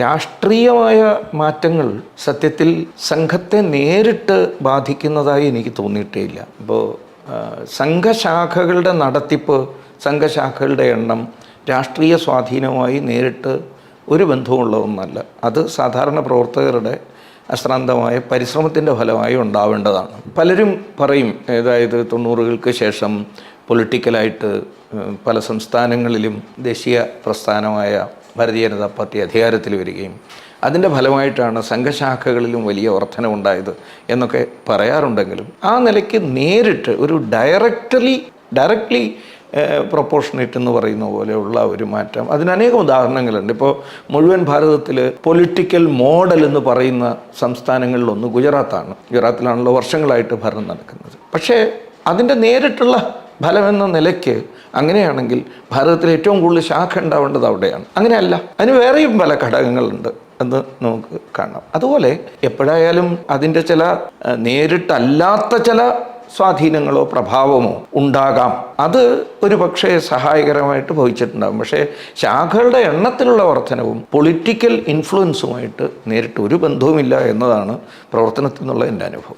രാഷ്ട്രീയമായ മാറ്റങ്ങൾ സത്യത്തിൽ സംഘത്തെ നേരിട്ട് ബാധിക്കുന്നതായി എനിക്ക് തോന്നിയിട്ടേയില്ല. ഇപ്പോൾ സംഘശാഖകളുടെ നടത്തിപ്പ് സംഘശാഖകളുടെ എണ്ണം രാഷ്ട്രീയ സ്വാധീനമായി നേരിട്ട് ഒരു ബന്ധമുള്ള ഒന്നല്ല. അത് സാധാരണ പ്രവർത്തകരുടെ അശ്രാന്തമായ പരിശ്രമത്തിന്റെ ഫലമായി ഉണ്ടാവേണ്ടതാണ്. പലരും പറയും അതായത് തൊണ്ണൂറുകൾക്ക് ശേഷം പൊളിറ്റിക്കലായിട്ട് പല സംസ്ഥാനങ്ങളിലും ദേശീയ പ്രസ്ഥാനമായ ഭാരതീയ ജനതാ പാർട്ടി അധികാരത്തിൽ വരികയും അതിന്റെ ഫലമായിട്ടാണ് സംഘശാഖകളിലും വലിയ വർധനമുണ്ടായത് എന്നൊക്കെ പറയാറുണ്ടെങ്കിലും ആ നിലയ്ക്ക് നേരിട്ട് ഒരു ഡയറക്റ്റലി ഡയറക്റ്റ്ലി പ്രൊപ്പോർഷനേറ്റ് എന്ന് പറയുന്ന പോലെയുള്ള ഒരു മാറ്റം. അതിന് അനേകം ഉദാഹരണങ്ങളുണ്ട്. ഇപ്പോൾ മുഴുവൻ ഭാരതത്തിൽ പൊളിറ്റിക്കൽ മോഡൽ എന്ന് പറയുന്ന സംസ്ഥാനങ്ങളിലൊന്ന് ഗുജറാത്താണ്. ഗുജറാത്തിലാണല്ലോ വർഷങ്ങളായിട്ട് ഭരണം നടക്കുന്നത്. പക്ഷേ അതിന്റെ നേരിട്ടുള്ള ഫലമെന്ന നിലയ്ക്ക് അങ്ങനെയാണെങ്കിൽ ഭാരതത്തിൽ ഏറ്റവും കൂടുതൽ ശാഖ ഉണ്ടാവേണ്ടത് അവിടെയാണ്. അങ്ങനെയല്ല. അതിന് വേറെയും പല ഘടകങ്ങളുണ്ട് എന്ന് നമുക്ക് കാണാം. അതുപോലെ എപ്പോഴായാലും അതിന്റെ ചില നേരിട്ടല്ലാത്ത ചില സ്വാധീനങ്ങളോ പ്രഭാവമോ ഉണ്ടാകാം. അത് ഒരു പക്ഷേ സഹായകരമായിട്ട് ഭവിച്ചിട്ടുണ്ടാകും. പക്ഷേ ശാഖകളുടെ എണ്ണത്തിലുള്ള വർധനവും പൊളിറ്റിക്കൽ ഇൻഫ്ലുവൻസുമായിട്ട് നേരിട്ട് ഒരു ബന്ധവുമില്ല എന്നതാണ് പ്രവർത്തനത്തിൽ നിന്നുള്ള എന്റെ അനുഭവം.